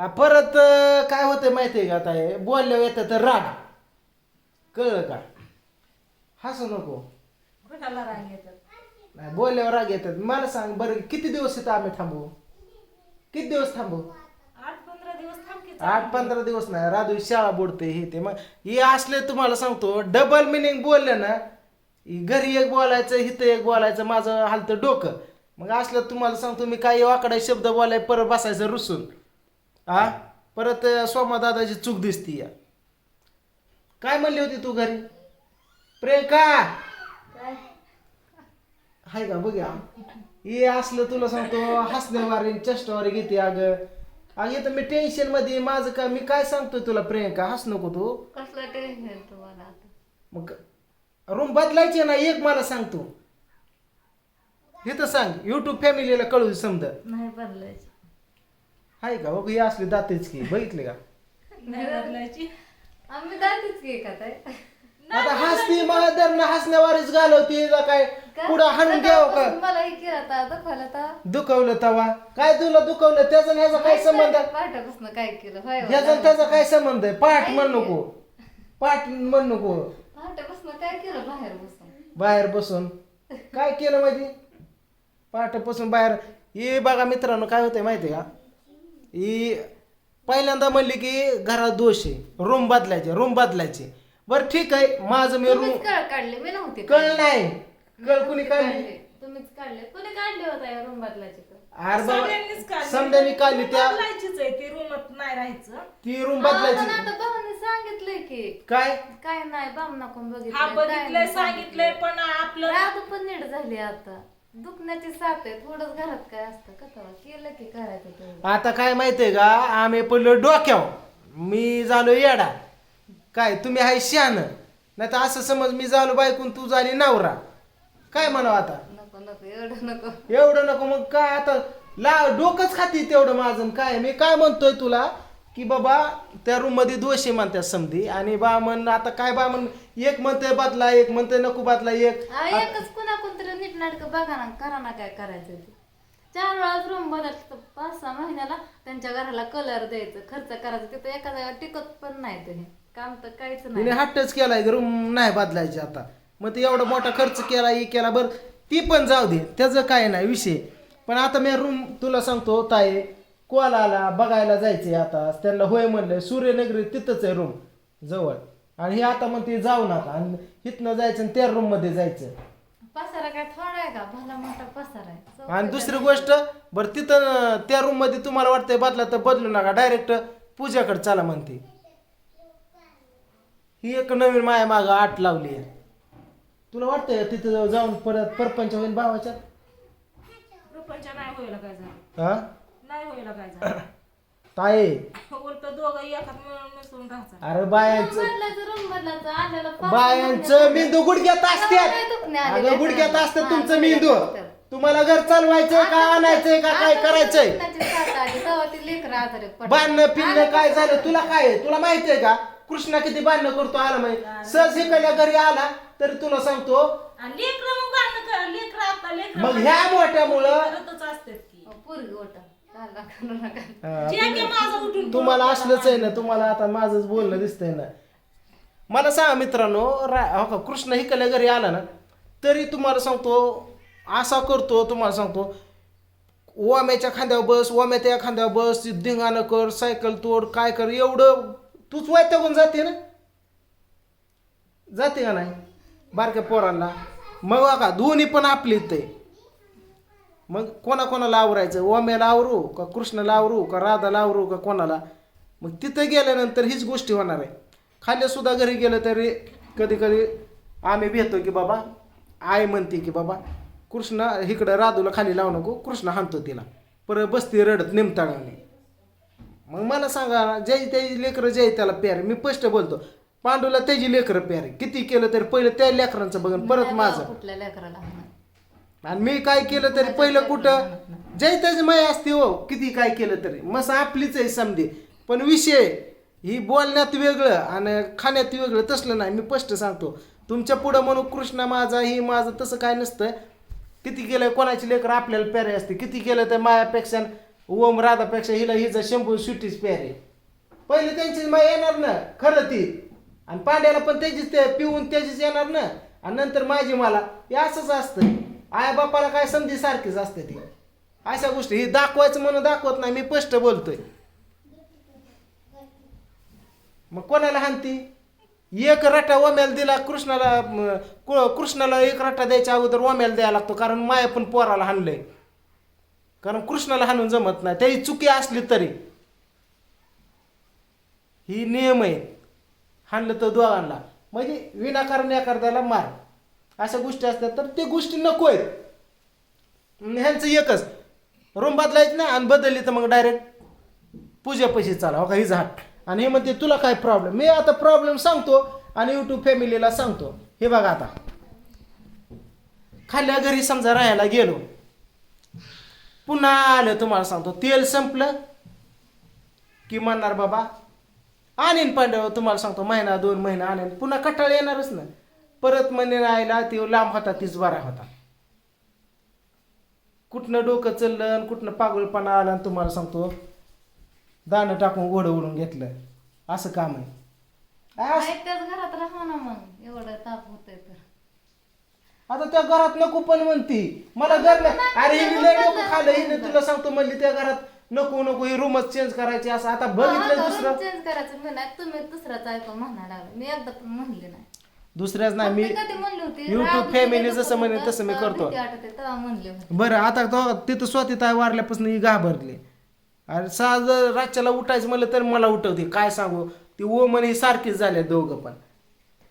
आ, परत अं, काय होतंय माहितीये का आता हे बोलल्यावर येतं तर राग. कळलं का? हसू नको. राग येतात नाही बोलल्यावर राग येतात. मला सांग बरं किती दिवस इथं आम्ही थांबू? किती दिवस थांबू? आठ पंधरा दिवस थांबकीच आठ पंधरा दिवस नाही. राधू शाळा बुडते हे ते. मग हे असले तुम्हाला सांगतो डबल मिनिंग बोलले ना ही घरी एक बोलायचं इथं एक बोलायचं माझं हालतं डोकं. मग असलं तुम्हाला सांगतो मी काही वाकडा शब्द बोलाय परत बसायचं रुसून. हा? परत सोमा दादाची चूक दिसती या. काय म्हणली होती तू घरी? प्रियंका! काय? हाय का बघूया. हे असलं तुला सांगतो हसण्यावारी चष्टावारी घेते अगं. अगं तर मी टेन्शनमध्ये माझं काय मी काय सांगतोय तुला प्रियंका? हस नको तू. कसलं टेन्शन तुम्हाला आता? मग रूम बदलायची ना एक मला सांगतो हे तर सांग युट्यूब फॅमिलीला कळू समजा. नाही बदलायची. हाय का? बघ हे असले दातेच की. बघितले का? आम्ही जातेच की का ताई आता हसती मला तर ना हसण्यावारीच घालवती काय पुढं हाणून घ्यावं का? सकाळपासून मला केलं दुखवलं तवा. काय तुला दुखवलं? त्याचा आणि ह्याचा काय संबंध? आहे? काय केलं? होय हो, ह्याचा आणि त्याचा काय संबंध आहे? पाठ म्हण नको. पाठ म्हण नको. पाठापासून काय केलं? बाहेर बसून. बाहेर बसून. काय केलं म्हणजे पाठापासून बाहेर. हे बघा मित्रांनो काय होतंय माहिती आहे का? ही पहिल्यांदा म्हणली की घरात दोष आहे रूम बदलायचे रूम बदलायचे. बरं ठीक आहे. माझं मी रूम तुम्हीच कळ काढले मी नव्हते कळ नाही. कळ कुणी काढली? तुम्हीच काढले. कोणी काढले होता या रूम बदलायचे तर? अरे सगळ्यांनीच बाबा काढली. समजाने काढली त्या बदलायचीच आहे. ती रूमात नाही राहायचं. ती रूम हा, पण बदलायची आता भावाने सांगितलंय की काय? काय नाही बामना कोण हा बघितलं बघितलंय सांगितलंय पण आपलं रात पण नीट झाली आता. दुखण्याची साथ आहे थोडंच घरात काय असतं कथावा केलं की करायचं तेवढं. आता काय माहितीये का? आम्ही पडलो डोक्यावर. मी झालो येडा. काय तुम्ही हाय शहाण. नाही तर असं समज मी झालो बायकून तू झाली नवरा. काय म्हणावं आता? नको नको एवढं नको. एवढं नको मग काय आता? ला डोकंच खाती तेवढं माझं. आणि काय मी काय म्हणतोय तुला? की बाबा त्या रूममध्ये दोषी म्हणतात समधी. आणि बा म्हण आता काय बा म्हण एक म्हणते बदला एक म्हणते नको बदला एक. एकच कुणा कोणतरी नीट नाटक बघा ना करा ना काय करायचं ते. चार वेळाच रूम बदलत पाच सहा महिन्याला त्यांच्या घराला कलर द्यायचं खर्च करायचं तिथं एका टिकत पण नाही ते काम तर काहीच तिने नाही हट्टच केलाय रूम नाही बदलायची आता. मग ते एवढा मोठा खर्च केला हे केला बरं. ती पण जाऊ दे त्याचं काय नाही विषय. पण आता मी रूम तुला सांगतो ताई कोलाला बघायला जायचंय आता. त्यांना होय म्हणलंय सूर्यनगरी तिथंच आहे रूम जवळ. आणि हे आता म्हणते जाऊ नका. आणि इथनं जायचं आणि त्या रूममध्ये जायचं. पसारा काय थोडा आहे का? भला मोठा पसारा आहे. आणि दुसरी गोष्ट बरं तिथं त्या रूममध्ये तुम्हाला वाटतंय बदला तर बदलू नका. डायरेक्ट पूजाकडे चला म्हणते. ही एक नवीन माया माग आठ लावली आहे. तुला वाटतंय तिथं जाऊन परत परपंच होईल भावाच्या? प्रपंच नाही व्हायला काय झालं हा? नाही काय झालं ताई उलट दोघं एकात मिळून मिसळून राहायचं. अरे बायांचं बदलायचं रूम बदलायचं. आलेलं पाच बायांचं मेंदू गुडघ्यात मला असतात आलेले अगं गुडघ्यात. असतं हा, तुमचं मेंदू. असतं. तुम्हाला घर चालवायचंय का आणायचंय का काय करायचंय. बांधणं फिरणं काय झालं? तुला काय आहे? तुला माहिती आहे का? कृष्णा किती बांधणं करतो आला माहिती. सहज इकडल्या घरी आला तरी तुला सांगतो आणि लेकरं मग भांडणं कर लेकरं आता लेकरं मग ह्या मोठ्यामुळं करतच असतात की पोरगी हा, जे की माझं उठून. तुम्हाला असलंच आहे ना तुम्हाला आता माझंच बोलणं दिसतंय ना. मला सांगा मित्रांनो रा हो का कृष्ण इकडल्या घरी आला ना तरी तुम्हाला सांगतो असा करतो तुम्हाला सांगतो ओम्याच्या खांद्यावर बस ओम्याच्या खांद्यावर बस धिंगाणं कर सायकल तोड काय कर एवढं तूच वैतागून जाते ना. जाते का नाही? बारक्या पोरांना. मग का दोन्ही पण आपली ते मग कोणा कोणाला आवरायचं ओम्याला आवरू का कृष्णाला आवरू का राधाला आवरू का कोणाला? मग तिथं गेल्यानंतर हीच गोष्टी होणार आहे. खाली सुद्धा घरी गेलं तरी कधी कधी आम्ही भेटतो की बाबा आई म्हणते की बाबा कृष्णा इकडं राधूला खाली लावू नको कृष्ण हाणतो तिला. परत बसते रडत निमताळाने मग मला सांगा जय त्याची लेकरं जय त्याला प्यारे मी स्पष्ट बोलतो पांडूला त्याची लेकरं प्यारे किती केलं तरी पहिलं त्या लेकरांचं बघन परत माझं. कुठल्या लेकराला. आणि मी काय केलं तरी पहिलं कुठं? जय त्याची माय असते हो किती काय केलं तरी. मस आपलीच आहे समजे पण विषय ही बोलण्यात वेगळं आणि खाण्यात वेगळं तसलं नाही. मी स्पष्ट सांगतो. तुमच्या पुढं म्हणू कृष्णा माझा ही माझं तसं काय नसतं. किती केलं कोणाची लेकर आपल्याला प्यारे असते. किती केलं तर मायापेक्षा ओम राधापेक्षा हिला हिचा शंभू सुट्टीच प्यारे. पहिले त्यांचीच मा येणार ना खरं ती. आणि पांड्याला पण त्याचीच ते पिऊन त्याचीच येणार ना. आणि नंतर माझी मला. हे असंच असतं. आया बापाला काय समजी सारखीच असते ती. अशा गोष्टी ही दाखवायचं म्हणून दाखवत नाही मी स्पष्ट बोलतोय. मग कोणाला हानती एक रटा ओम्याला दिला कृष्णाला कृष्णाला एक रटा द्यायच्या अगोदर ओम्याला द्यायला लागतो कारण माया पण पोराला हाणलंय. कारण कृष्णाला हाणून जमत नाही त्याही चुकी असली तरी. ही नियम आहे. हाणलं तर दोघांना. म्हणजे विनाकारण एखाद्याला मार. अशा गोष्टी असतात तर ते गोष्टी नको आहेत. ह्यांचं एकच रूम बदलायचं नाही आणि बदलली तर मग डायरेक्ट पूजा पैसे चाला हो का? ही झाट आणि हे म्हणते तुला काय प्रॉब्लेम मी आता प्रॉब्लेम सांगतो आणि यूट्यूब फॅमिलीला सांगतो. हे बघा आता. खाल्ल्या घरी समजा राहायला गेलो. पुन्हा आलं तुम्हाला सांगतो तेल संपलं की म्हणणार बाबा आणीन पांडव तुम्हाला सांगतो महिना दोन महिना आणीन पुन्हा कटाळ येणारच ना परत म्हणे राहिला ते लांब होता तीच बरा होता. कुठनं डोकं चाललं कुठनं पागलपणा आला आणि तुम्हाला सांगतो दाणं टाकून घोडं उडून घेतलं असं काम आहे. घरात राहा ना मग एवढं ताप होतंय आता त्या घरात नको पण म्हणती. मला घर अरे हिने लय डोकं खाल्लं हिने तुला सांगतो म्हणली त्या घरात नको नको ही रूमच चेंज करायची असं. आता बघितलं दुसरं. चेंज करायचं म्हणा तुम्ही दुसराच ऐकून म्हणायला लागले. मी एकदा पण म्हणले नाही. दुसऱ्याच नाही मी family येतो जसं म्हणे तसं मी करतो. बरं आता तो तिथं स्वतः ताई वारल्यापासून ही घाबरली. अरे सहज रातच्याला उठायचं म्हणलं तर मला उठवते काय सांगू? ती ओमन ही सारखीच झाल्या दोघं पण.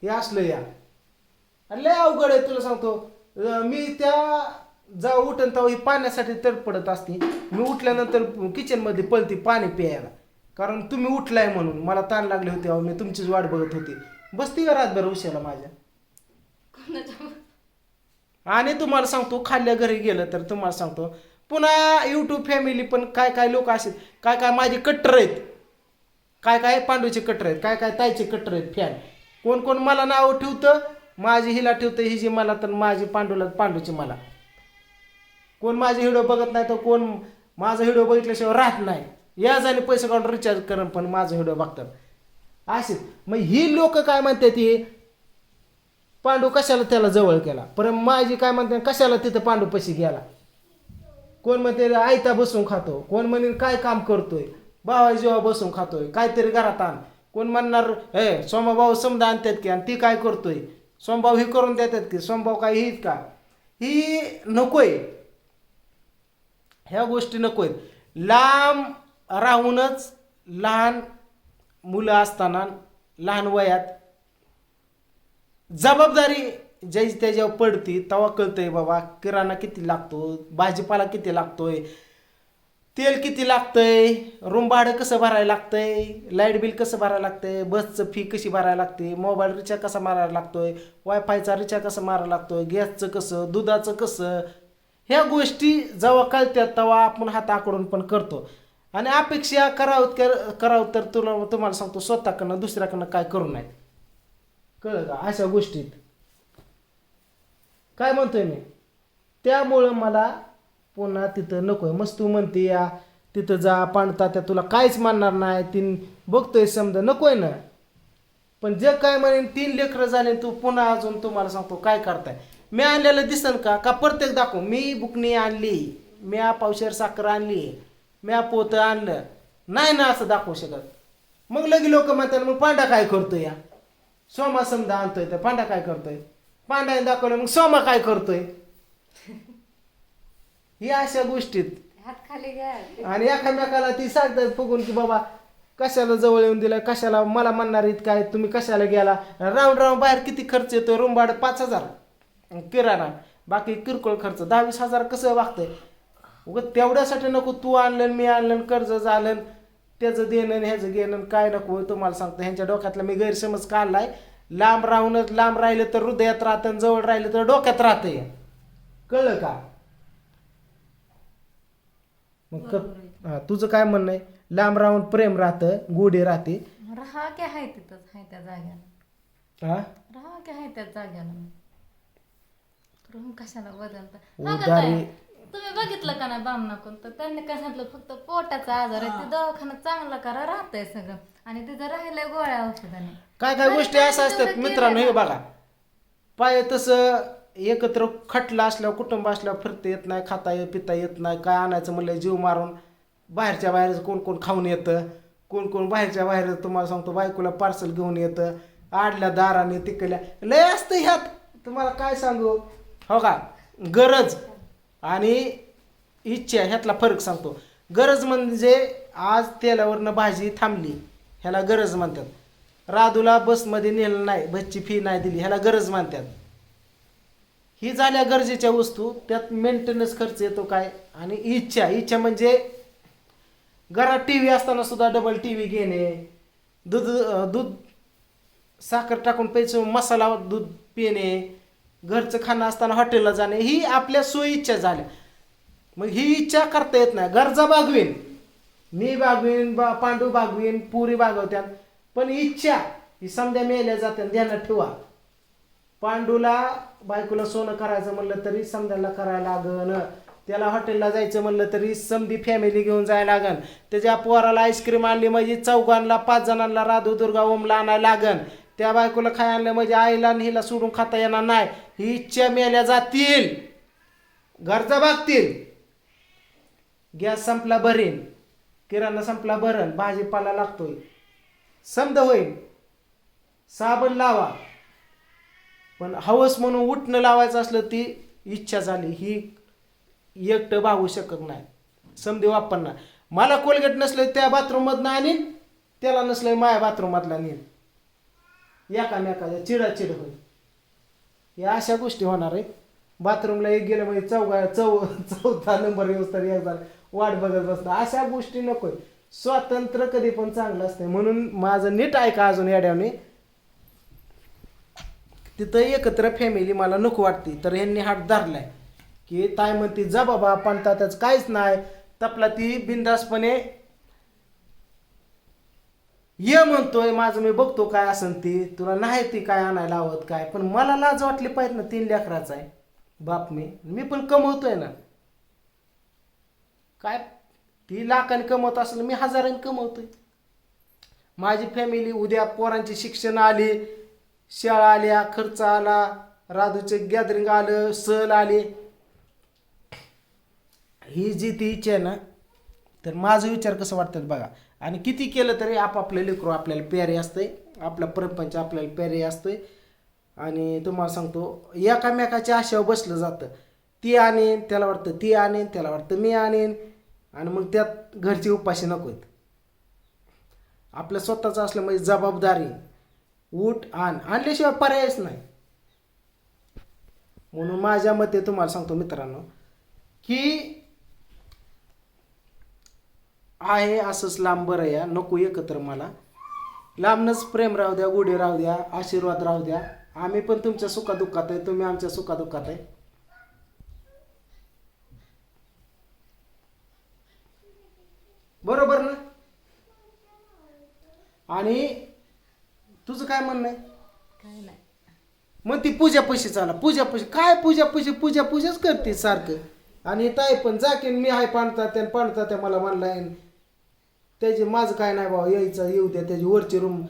हे असलं या. अरे लय अवघड आहे तुला सांगतो. मी त्या जेव्हा उठन तेव्हा ही पाण्यासाठी तडपडत असते. मी उठल्यानंतर किचनमध्ये पळती पाणी प्यायला. कारण तुम्ही उठलाय म्हणून. मला ताण लागले होते अहो, मी तुमचीच वाट बघत होती. बसती का रातभर उशाला माझ्या? कोणाच्या आणि तुम्हाला सांगतो खाल्ल्या घरी गेलं तर तुम्हाला सांगतो पुन्हा यूट्यूब फॅमिली पण काय काय लोक असे काय काय माझे कट्टर आहेत. काय काय पांडूचे कट्टर आहेत काय काय ताईचे कट्टर आहेत फॅन कोण कोण मला नाव ठेवतं माझी हिला ठेवतं हिजी मला तर माझी पांडूला पांडूची मला. कोण माझे व्हिडिओ बघत नाही तर कोण माझा व्हिडिओ बघितल्याशिवाय राहत नाही. या आणि पैसे काढून रिचार्ज करण पण माझा व्हिडिओ बघतात असेच मग ही लोक काय म्हणतात ती? पांडू कशाला त्याला जवळ केला? पण माझी काय म्हणते कशाला तिथं पांडू पशी गेला? कोण म्हणते आयता बसून खातो. कोण म्हणे काय काम करतोय? भावा जेव्हा बसून खातोय काहीतरी घरात आण. कोण म्हणणार हे सोमभाऊ समजा आणतात की आणि ती काय करतोय? सोमभाऊ हे करून देतात की सोमभाऊ काय हीच का? ही नकोय. ह्या गोष्टी नकोय लांब राहूनच लहान मुलं असताना लहान वयात जबाबदारी ज्याची त्याच्यावर पडती तेव्हा कळतंय बाबा किराणा किती लागतो भाजीपाला किती लागतोय तेल किती लागतंय रूम भाडं कसं भरायला लागतंय लाइट बिल कसं भरायला लागतंय बसचं फी कशी भरायला लागते मोबाईल रिचार्ज कसा मारायला लागतोय वायफायचा रिचार्ज कसा मारायला लागतोय गॅसचं कसं दुधाचं कसं ह्या गोष्टी जेव्हा कळतात तेव्हा आपण हात आकडून पण करतो. आणि अपेक्षा करावं कर करावं तर तुला तुम्हाला सांगतो स्वतःकडनं दुसऱ्याकडनं काय करू नये. कळलं का? अशा गोष्टीत. काय म्हणतोय मी? त्यामुळं मला पुन्हा तिथं नकोय. मस्त तू म्हणते या तिथं जा पाणता त्या तुला काहीच मानणार नाही. तीन बघतोय समजा नकोय ना? पण जे काय म्हणेन तीन लेकरं झाले तू पुन्हा अजून तुम्हाला सांगतो काय करताय. मी आणलेलं दिसन का? का प्रत्येक दाखवू. मी बुकणी आणली. मी पावशेर साखर आणली. मी पोतं आणलं. नाही ना असं दाखवू शकत. मग लगे लोक म्हणतात मग पांडा काय करतोय या? सोमा समजा आणतोय तर पांडा काय करतोय? पांडा दाखवलं मग सोमा काय करतोय? ही अशा गोष्टीत. आणि एकामेकाला ती सांगतात फुगून की बाबा कशाला जवळ येऊन दिलं? कशाला? मला म्हणणार इत काय? तुम्ही कशाला गेला? राऊंड राऊंड बाहेर किती खर्च येतो रूम भाडं पाच हजार. किराणा. बाकी किरकोळ खर्च. दहा वीस हजार कसं वागतंय? उगं तेवढ्यासाठी नको तू आणलं मी आणलं कर्ज झालं त्याचं देणं आणि ह्याचं घेणं काय नको तुम्हाला सांगतो. ह्यांच्या डोक्यातला मी गैरसमज काढलाय. लांब राहूनच लांब राहिलं तर हृदयात राहतं जवळ राहिलं तर डोक्यात राहतंय कळलं का? मग हा, तुझं काय म्हणणं आहे? लांब राहून प्रेम राहतं गोडी राहते. राहा की आहे तिथंच आहे त्या जाग्याला हा? राहा की आहे त्या जाग्याला रूम कशाला बदलता हा का उदारी? तुम्ही बघितलं का ना बामणाकून तर त्यांनी काय सांगितलं फक्त पोटाचा आजार आहे ते दवाखाना चांगला करा राहतंय सगळं. आणि तिथं राहिलंय गोळ्या औषधाने. काय काय गोष्टी अशा असतात मित्रांनो हे बघा. पाय तसं एकत्र खटलं असल्यावर कुटुंब असल्यावर फिरता येत नाही खाता येत पिता येत नाही काय आणायचं म्हणलं जीव मारून बाहेरच्या बाहेर कोण कोण खाऊन येतं कोण कोण बाहेरच्या बाहेर तुम्हाला सांगतो बायकोला पार्सल घेऊन येतं आडल्या दाराने तिकडल्या. लय असतं ह्यात. तुम्हाला काय सांगू? हो का? गरज. आणि इच्छा ह्यातला फरक सांगतो. गरज म्हणजे आज तेलावरनं भाजी थांबली ह्याला गरज मानतात. राधूला बसमध्ये नेलं नाही बसची फी नाही दिली ह्याला गरज मानतात. ही झाल्या गरजेच्या वस्तू त्यात मेंटेनन्स खर्च येतो काय आणि इच्छा. इच्छा म्हणजे घरात टी व्ही असताना सुद्धा डबल टी व्ही घेणे दूध दूध साखर टाकून प्यायचं मसाला दूध पिणे घरचं खाणं असताना हॉटेलला जाणे ही आपल्या सोयीच्छा झाल्या. मग ही इच्छा करता येत नाही. गरजा बागवीन. मी बागवीन बा पांडू बागवीन पुरी बागवत्या पण इच्छा ही समध्या मेल्या जात्या ध्यानात ठेवा. पांडूला बायकोला सोनं करायचं म्हणलं तरी समध्याला करायला लागन. त्याला हॉटेलला जायचं म्हणलं तरी समधी फॅमिली घेऊन जायला लागन. त्याच्या पोराला आईस्क्रीम आणली म्हणजे चौघांना पाच जणांना राधू दुर्गा ओमला आणायला लागन. त्या बायकोला खाय आणलं म्हणजे आईला आणि हिला सोडून खाता येणार नाही. ही इच्छा मेल्या जातील. घरचा भागतील. गॅस संपला भरेन. किराणा संपला भरण. भाजीपाला लागतोय. समद होईल साबण लावा. पण हवस म्हणून उठणं लावायचं असलं ती इच्छा झाली. ही एकटं भागू शकत नाही. समधी वापरणार मला कोलगेट नसलं त्या बाथरूममधनं आणीन. त्याला नसलं माझ्या बाथरूममधला नेईन. एकामेकाच्या चिडाचिड होईल या अशा गोष्टी होणार आहेत. बाथरूमला एक गेलं म्हणजे चौगा चौ चौथा नंबर येऊस तर एकदा वाट बघत बसतं अशा गोष्टी नकोय स्वातंत्र्य कधी पण चांगलं असतं म्हणून माझं नीट ऐका अजून याड्याने तिथं एकत्र फॅमिली मला नको वाटते. तर यांनी हात धरलाय. की ताय म्हणते जा बाबा पण त्याच काहीच नाही. तपला ती बिंदासपणे ये म्हणतोय माझं मी बघतो काय असन ती. तुला नाही ती काय आणायला आवत काय. पण मला लाज वाटली पाहिजे ना तीन लेकराचा आहे. बाप मी. मी पण कमवतोय ना. काय? ती लाखाने कमवत असेल मी हजाराने कमवतोय. माझी फॅमिली उद्या पोरांची शिक्षण आली शाळा आल्या खर्च आला राधूचे गॅदरिंग आलं सहल आले. ही जी ती इच्छा आहे ना तर माझा विचार कसं वाटतात बघा. आणि किती केलं तरी आपापलं लेकरू आपल्याला प्यारे असते आपला प्रपंच आपल्याला प्यारे असते आणि तुम्हाला सांगतो एकामेकाच्या आशेवर बसलं जातं. ती आणेन त्याला वाटतं ती आणेन त्याला वाटतं मी आणेन. आणि मग त्यात घरची उपाशी नको आहेत. आपल्या स्वतःचं असलं म्हणजे जबाबदारी. उठ आण. आणल्याशिवाय पर्यायच नाही. म्हणून माझ्या मते तुम्हाला सांगतो मित्रांनो की आहे असंच लांब बरं या नको एकत्र मला. लांबनच प्रेम राहू द्या गुढी राहू द्या आशीर्वाद राहू द्या. आम्ही पण तुमच्या सुखादुःखात आहे तुम्ही आमच्या सुखादुःखात आहे. बरोबर ना? आणि तुझं काय म्हणणं आहे? काय नाही. मग ती पूजा पैसे चाला पूजा पैसे काय पूजा पैसे पूजा पूजाच करते सारखं. आणि ताई पण जा की मी हाय पाणता त्या पाणता त्या मला म्हणलाय. त्याचे माझं काय नाही बाबा यायचं येऊ द्या त्याची वरची रूम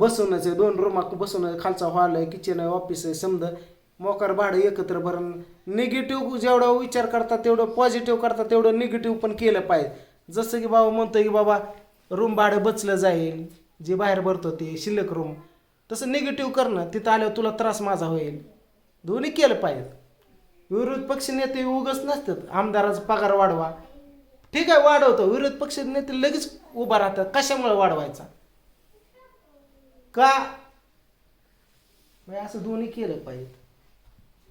बसवण्याचे दोन रूम बसवणं खालचा हॉल आहे किचन आहे ऑफिस आहे समजा मोकार भाडं एकत्र भरून निगेटिव्ह जेवढा विचार करतात तेवढं पॉझिटिव्ह करतात तेवढं निगेटिव्ह पण केलं पाहिजे. जसं की बाबा म्हणतो की बाबा रूम भाडं बचलं जाईल जे बाहेर भरतो ते शिल्लक रूम तसं निगेटिव्ह करणं तिथं आल्यावर तुला त्रास माझा होईल. दोन्ही केलं पाहिजे. विरोध पक्ष नेते उगच नसतात. आमदाराचा पगार वाढवा. ठीक आहे वाढवतो? विरोध पक्ष नेते लगेच उभा राहतात. कशामुळे वाढवायचा? का? म्हणजे असं दोन्ही केलं पाहिजे.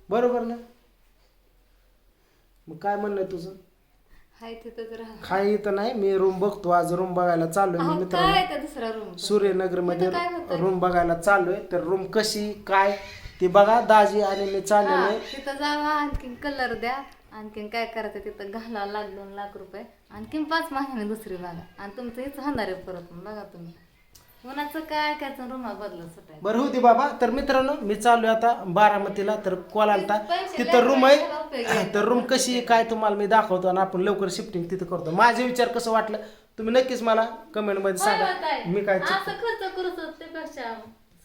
बरोबर ना? मग काय म्हणणं आहे तुझं? हाय राहा काय इथं नाही मी रूम बघतो. आज रूम बघायला चाललोय मी अहो, मित्रांनो. काय त्या दुसरा रूम सूर्यनगरमध्ये तिथं काय होतंय? रूम बघायला चाललोय. तर रूम कशी काय? ती बघा दाजी आणि मी चाललेलो. आहे तिथं जावा आणखीन कलर द्या. आणखीन काय करायचं तिथं? घाला लाख दोन लाख रुपये. आणखीन पाच महिन्याने दुसरी बघा. आणि तुमचं हेच होणार आहे परत बघा तुम्ही. उन्हाचं काय काय रुमा बदलत सुटाय बरं होती बाबा. तर मित्रांनो मी चालू आता बारामतीला तर कॉल आलता. पैसे तिथं रूम आहे. द्यायला उपयोग आहे. तर रूम कशी आहे, काय तुम्हाला मी दाखवतो आणि आपण लवकर शिफ्टिंग तिथं करतो. माझे विचार कसं वाटलं तुम्ही नक्कीच मला कमेंटमध्ये होय सांगा. मी काय असं. खर्च होत त्यापेक्षा.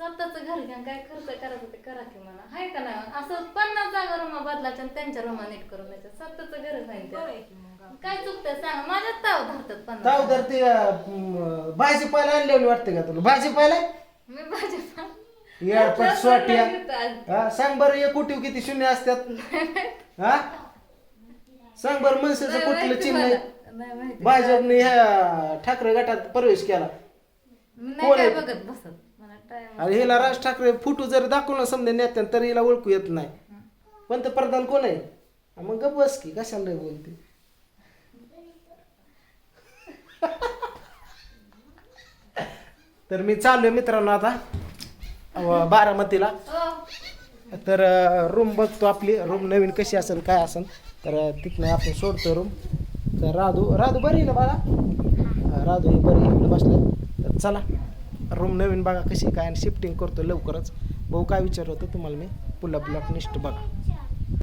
स्वतःच घर घ्या काय खर्च करायचं ते करा की मला हाय का नाही? असं पन्नास जागा रुमा बदलायच्या आणि त्यांच्या रुमा नीट करून द्यायच्या. स्वतःच घर बरं नाही आहे की मग काय चुकतंय सांग. माझ्याच ताव धरतात ताव पन्नास तर ते अं, भाजी पाहिला आणलेली वाटते का तुला? भाजी पाहिला मी भाजी एअरपोर्ट स्वाटिया हा सांग बरं एक कुटीव किती शून्य असतात? हा? सांग बरं मनसेचं कुठलं चिन्ह आहे? नाही माहिती. भाजपने ह्या ठाकरे गटात प्रवेश केला. मी कोण नाही आहे? काय बघत बसत. आणि हिला राज ठाकरे फोटो जरी दाखवला समजा नेत्यान तर हिला ओळखू येत नाही. पंतप्रधान कोण आहे? मग गप बस की कशाला बोलते? तर मी चाललोय मित्रांनो आता बारामतीला. तर रूम बघतो आपली. रूम नवीन कशी असेल काय असेल तर तिथनं आपण सोडतो रूम तर राधू राधू बरी ना बाळा? राधू बरी इकडे बसले तर चला. रूम नवीन बघा कशी काय आणि शिफ्टिंग करतो लवकरच. भाऊ काय विचार होतं तुम्हाला मी? पुला ब्लॉक निष्ठ बघा.